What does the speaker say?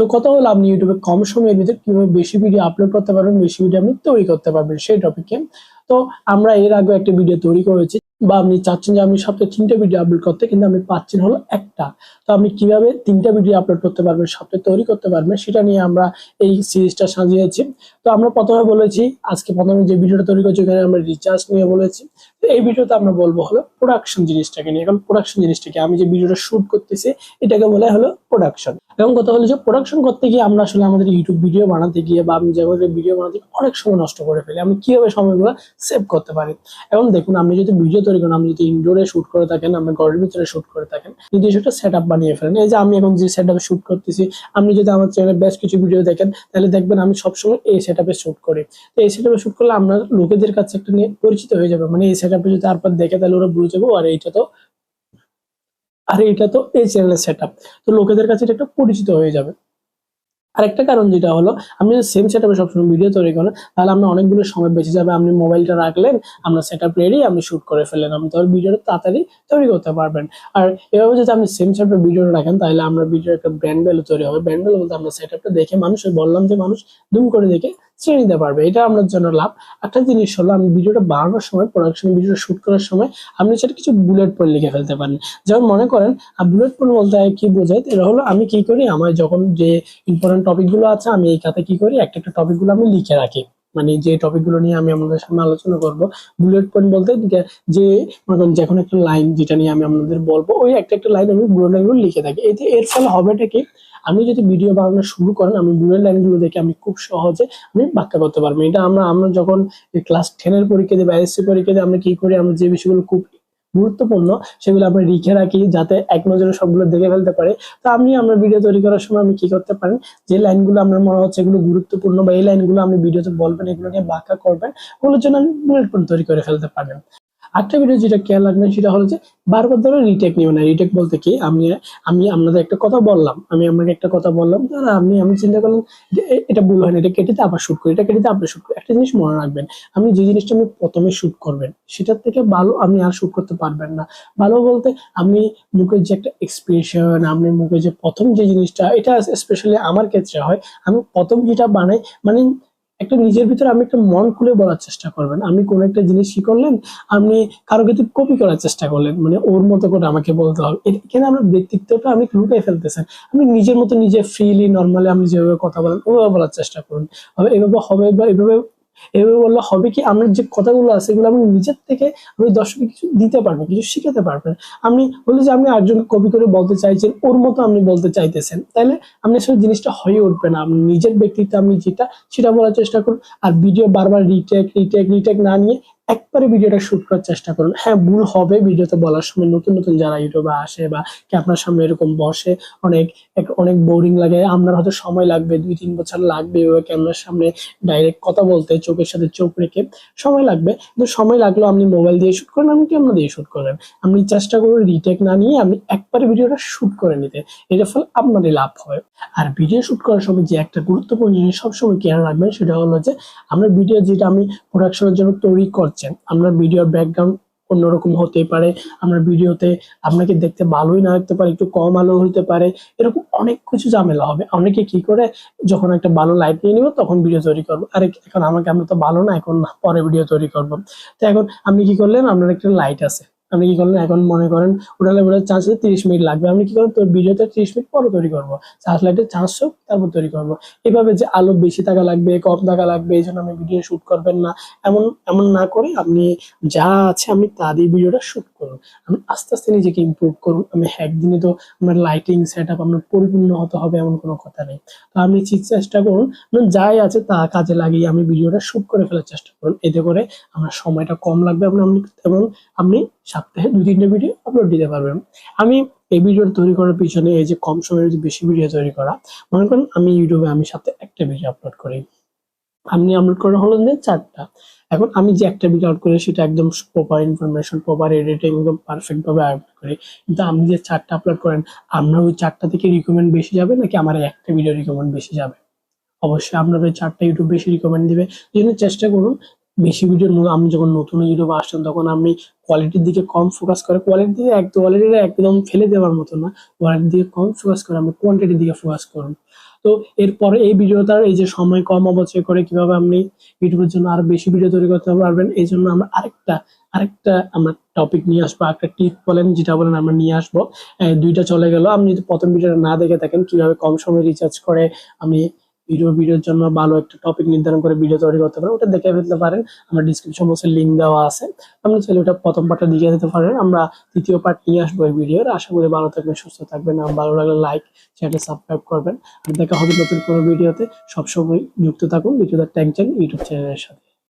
তো কথা হলো আপনি ইউটিউবে কম সময়ের ভিতরে কীভাবে বেশি ভিডিও আপলোড করতে পারবেন, বেশি ভিডিও আপনি তৈরি করতে পারবেন সেই টপিকে তো আমরা এর আগে একটা ভিডিও তৈরি করেছি বা আপনি চাচ্ছেন যে আমি সপ্তাহে তিনটা ভিডিও আপলোড করতে, কিন্তু আমি পাচ্ছেন হলো একটা। তো আপনি কীভাবে তিনটা ভিডিও আপলোড করতে পারবেন, সপ্তাহে তৈরি করতে পারবেন, সেটা নিয়ে আমরা এই সিরিজটা সাজিয়েছি। তো আমরা প্রথমে বলেছি, আজকে প্রথমে যে ভিডিওটা তৈরি করছি, ওখানে আমরা রিচার্জ নিয়ে বলেছি। এই ভিডিওতে আমরা বলব হলো প্রোডাকশন জিনিসটাকে নিয়ে। এখন প্রোডাকশন জিনিসটাকে, আমি যে ভিডিওটা শুট করতেছি, এটাকে বলা হলো প্রোডাকশন এবং কথা হলো যে প্রোডাকশন করতে গিয়ে আমরা আসলে আমাদের ইউটিউব ভিডিও বানাতে গিয়ে বা আমি যেভাবে ভিডিও বানাতে গিয়ে অনেক সময় নষ্ট করে ফেলি। আমি কীভাবে সময়গুলো সেভ করতে পারি? এখন দেখুন, আপনি যদি ভিডিও তৈরি করেন, আপনি যদি ইনডোরে শুট করে থাকেন, আপনি ঘরের ভিতরে শুট করে থাকেন, নিজস্ব একটা সেট আপ বানিয়ে ফেলেন। এই যে আমি এখন যে সেট আপে শুট করতেছি, আপনি যদি আমার চ্যানেলে বেশ কিছু ভিডিও দেখেন, তাহলে দেখবেন আমি সবসময় এই সেট আপে শুট করি। তো এই সেট শুট করলে আমরা লোকেদের কাছে একটা নিয়ে পরিচিত হয়ে যাবে। মানে এই সেট আপে যদি তারপর দেখে তাহলে ওরা বুঝে যাব আর এইটা তো আর এটা তো এই চ্যানেলের সেট তো লোকেদের কাছে এটা একটা পরিচিত হয়ে যাবে। আরেকটা কারণ যেটা হলো, আপনি সেম সেট আপে সবসময় ভিডিও তৈরি করেন, তাহলে আপনার অনেকগুলো সময় বেঁচে যাবে। আপনি মোবাইলটা রাখলেন, আপনার সেট আপ রেডি আপনি শুট করে ফেললেন। আপনি তাহলে ভিডিওটা তাড়াতাড়ি তৈরি করতে পারবেন। আর এভাবে যদি আপনি সেম সেট ভিডিওটা রাখেন, তাহলে আমরা ভিডিওর একটা ব্র্যান্ড ভ্যালু তৈরি হবে। ব্র্যান্ড ভ্যালু বলতে আমরা সেট আপটা দেখে মানুষ, বললাম যে মানুষ দুম করে দেখে চিনে নিতে পারবে, এটা আপনার জন্য লাভ। একটা জিনিস হলো, আমি ভিডিওটা বানানোর সময় প্রোডাকশন ভিডিওটা শুট করার সময়, আপনি সেটা কিছু বুলেট পয়েন্ট লিখে ফেলতে পারেন। যেমন মনে করেন বুলেট পয়েন্ট বলতে কি বোঝায়, এটা হলো আমি কি করি, আমার যখন যে ইম্পর্টেন্ট টপিকগুলো আছে, আমি এই খাতে কি করি, একটা একটা টপিকগুলো আমি লিখে রাখি। মানে যে টপিকগুলো নিয়ে আমি আপনাদের সামনে আলোচনা করব বুলেট পয়েন্ট বলতে যে মনে করেন যে একটা লাইন যেটা নিয়ে আমি আপনাদের বলব, ওই একটা একটা লাইন আমি বুলেট লাইনগুলো লিখে থাকি। এতে এর ফলে হবেটা কি আপনি যদি ভিডিও বানানো শুরু করেন, আমি বুলেট লাইনগুলো দেখে আমি খুব সহজে আমি ব্যাখ্যা করতে পারব। এটা আমরা আমরা যখন ক্লাস টেনের পরীক্ষা দিই বা এসসি পরীক্ষা আমরা কি করি? আমরা যে বিষয়গুলো খুব গুরুত্বপূর্ণ, সেগুলো আমরা লিখে রাখি যাতে এক নজরে সবগুলো দেখে ফেলতে পারে। তো আপনি, আমরা ভিডিও তৈরি করার সময় আমি কি করতে পারেন? যে লাইনগুলো আপনার মনে হচ্ছে এগুলো গুরুত্বপূর্ণ বা এই লাইনগুলো আপনি ভিডিওতে বলবেন, এগুলো নিয়ে ব্যাখ্যা করবেন, ওগুলোর জন্য আপনি বুলেট পয়েন্ট তৈরি করে ফেলতে পারেন। আরেকটা ভিডিও যেটা খেয়াল রাখবেন, সেটা হলো যে বারবার ধরে রিটেক নিবে না রিটেক বলতে কি, আমি আমি আপনাদের একটা কথা বললাম। আমি আপনাকে একটা কথা বললাম, তারা আপনি আমি চিন্তা করলাম এটা ভুল হয় না, এটা কেটেতে আবার শুট করি, এটা কেটেতে আবার শুট করি। একটা জিনিস মনে রাখবেন, আপনি যে জিনিসটা আমি প্রথমে শুট করবেন, সেটার থেকে ভালো আপনি আর শুট করতে পারবেন না। ভালো বলতে আমি মুখের যে একটা এক্সপ্রেশন আপনি মুখে যে প্রথম যে জিনিসটা, এটা স্পেশালি আমার ক্ষেত্রে হয়, আমি প্রথম যেটা বানাই মানে একটা নিজের ভিতরে আমি একটা মন খুলে বলার চেষ্টা করবেন। আমি কোন একটা জিনিস কি করলেন? আপনি কারও কিন্তু কপি করার চেষ্টা করলেন। মানে ওর মতো করে আমাকে বলতে হবে। এখানে আমার ব্যক্তিত্বটা আমি লুকাই ফেলতেছেন। আমি নিজের মতো নিজে ফ্রিলি নর্মালি আপনি যেভাবে কথা বলেন, ওভাবে বলার চেষ্টা করুন। এভাবে হবে বা এভাবে এভাবে বললে হবে কি? আমার যে কথাগুলো আছে, এগুলো আমি নিজের থেকে আমি দর্শককে কিছু দিতে পারবেন, কিছু শিখাতে পারবেন। আপনি বলি যে আপনি একজনকে কপি করে বলতে চাইছেন, ওর মতো আপনি বলতে চাইতেছেন তাহলে আপনি আসলে জিনিসটা হয়ে উঠবে না। আপনি নিজের ব্যক্তিত্ব আপনি যেটা, সেটা বলার চেষ্টা করুন। আর ভিডিও বারবার রিটেক রিটেক রিটেক না নিয়ে একবারে ভিডিওটা শুট করার চেষ্টা করুন। হ্যাঁ ভুল হবে ভিডিওতে বলার সময়। নতুন নতুন যারা ইউটিউবে আসে বা কি আপনার সামনে এরকম বসে অনেক অনেক বোরিং লাগে, আপনার হয়তো সময় লাগবে, দুই, তিন বছর লাগবে এভাবে ক্যামেরার সামনে ডাইরেক্ট কথা বলতে, চোখের সাথে চোখ রেখে সময় লাগবে। কিন্তু সময় লাগলেও আপনি মোবাইল দিয়ে শুট করেন আপনি ক্যামেরা দিয়ে শুট করেন আপনি চেষ্টা করুন রিটেক না নিয়ে আপনি একবারে ভিডিওটা শুট করে নিতে। এটার ফলে আপনারই লাভ হয় আর ভিডিও শুট করার সময় যে একটা গুরুত্বপূর্ণ জিনিস সবসময় খেয়াল রাখবেন, সেটা হলো যে আমরা ভিডিও যেটা আমি প্রোডাকশনের জন্য তৈরি করছি করছেন আপনার ভিডিওর ব্যাকগ্রাউন্ড অন্যরকম হতে পারে। আপনার ভিডিওতে আপনাকে দেখতে ভালোই না লাগতে পারে, একটু কম আলো হতে পারে। এরকম অনেক কিছু ঝামেলা হবে। অনেকে কি করে, যখন একটা ভালো লাইট নিয়ে নিব, তখন ভিডিও তৈরি করব। আরে, এখন আমাকে আমরা তো ভালো না, এখন পরে ভিডিও তৈরি করব। তো এখন আপনি কি করলেন? আপনার একটা লাইট আছে। আপনি কি করলেন এখন মনে করেন ওটালে ওটার চার্জ তিরিশ মিনিট লাগবে। আপনি কি করেন তোর ভিডিওতে তিরিশ মিনিট পরে তৈরি করব। চার্জ লাইটের চার্জ হোক, তারপর তৈরি করব। এভাবে যে আলো বেশি টাকা লাগবে, কম টাকা লাগবে, এই জন্য আপনি ভিডিও শুট করবেন না। এমন এমন না করে আপনি যা আছে আপনি তা দিয়ে ভিডিওটা শুট করুন। আপনি আস্তে আস্তে নিজেকে ইমপ্রুভ করুন। আমি একদিনে তো আমার লাইটিং সেট আপ আপনার পরিপূর্ণ হতে হবে এমন কোনো কথা নেই। তো আপনি ঠিক চেষ্টা করুন। যাই আছে তা কাজে লাগিয়ে আমি ভিডিওটা শুট করে ফেলার চেষ্টা করুন। এতে করে আমার সময়টা কম লাগবে আপনি এবং আপনি সপ্তাহে দুই তিনটে ভিডিও আপলোড দিতে পারবেন। আমি এই ভিডিও তৈরি করার পিছনে এই যে কম সময়ের যে বেশি ভিডিও তৈরি করা, মনে করেন আমি ইউটিউবে আমি সাথে একটা ভিডিও আপলোড করি। আপনি আপলোড করা হলো যে চারটা। এখন আমি যে একটা ভিডিও আপলোড করি, সেটা একদম প্রপার ইনফরমেশন প্রপার এডিটিং একদম পারফেক্ট ভাবে আপলোড করি। কিন্তু আপনি যে চারটা আপলোড করেন, আপনার ওই চারটা থেকে রিকমেন্ড বেশি যাবে, নাকি আমার একটা ভিডিও রিকমেন্ড বেশি যাবে? অবশ্যই আপনার ওই চারটা ইউটিউব বেশি রিকমেন্ড দিবে। এই জন্য চেষ্টা করুন বেশি ভিডিওর আমি যখন নতুন ইউটিউবে আসতাম, তখন আমি কোয়ালিটির দিকে কম ফোকাস করে কোয়ালিটির দিকে এক কোয়ালিটিটা একদম ফেলে দেওয়ার মতো না। কোয়ালিটির দিকে কম ফোকাস করে, আমি কোয়ান্টিটির দিকে ফোকাস করুন তো এরপরে এই ভিডিওটার এই যে সময় কম অবচয় করে কীভাবে আপনি ইউটিউবের জন্য আরও বেশি ভিডিও তৈরি করতে পারবেন, এই জন্য আমরা আরেকটা আরেকটা আমরা টপিক নিয়ে আসব একটা টিপ বলেন, যেটা বলেন আমরা নিয়ে আসব। দুইটা চলে গেল, আপনি যদি প্রথম ভিডিওটা না দেখে থাকেন, কীভাবে কম সময় রিচার্জ করে আমি ভিডিও ভিডিওর জন্য ভালো একটা টপিক নির্ধারণ করে ভিডিও তৈরি করতে পারেন। ওটা দেখে ফেলতে পারেন। আমার ডিসক্রিপশন বক্সে লিঙ্ক দেওয়া আছে। আপনি চাইলে ওটা প্রথম পার্টটা দেখে যেতে পারেন। আমরা তৃতীয় পার্ট নিয়ে আসব এই ভিডিওর আশা করি ভালো থাকবেন, সুস্থ থাকবেন। আর ভালো লাগলে লাইক চ্যানেল সাবস্ক্রাইব করবেন। আর দেখা হবে নতুন কোনো ভিডিওতে সবসময় যুক্ত থাকুন। ভিডিওটা ট্যাগ ইউটিউব চ্যানেলের সাথে।